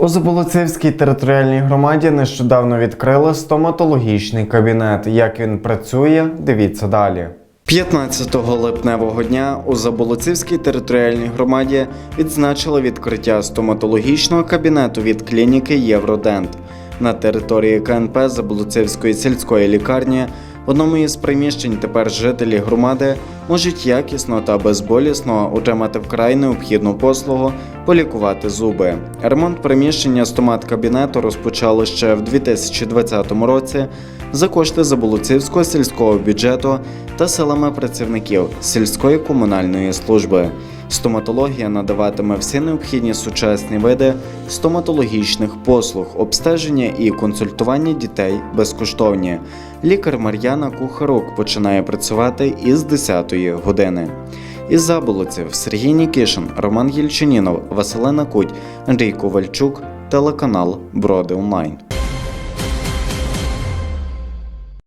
У Заболоцівській територіальній громаді нещодавно відкрили стоматологічний кабінет. Як він працює, дивіться далі. 15 липневого дня у Заболоцівській територіальній громаді відзначили відкриття стоматологічного кабінету від клініки Євродент на території КНП Заболоцівської сільської лікарні. В одному із приміщень тепер жителі громади можуть якісно та безболісно отримати вкрай необхідну послугу полікувати зуби. Ремонт приміщення стомат-кабінету розпочали ще в 2020 році за кошти Заболоцівського сільського бюджету та силами працівників сільської комунальної служби. Стоматологія надаватиме всі необхідні сучасні види стоматологічних послуг, обстеження і консультування дітей безкоштовні. Лікар Мар'яна Кухарук починає працювати із 10-ї години. Із Заболоців Сергій Нікішин, Роман Єльчинінов, Василина Куть, Андрій Ковальчук, телеканал Броди Онлайн.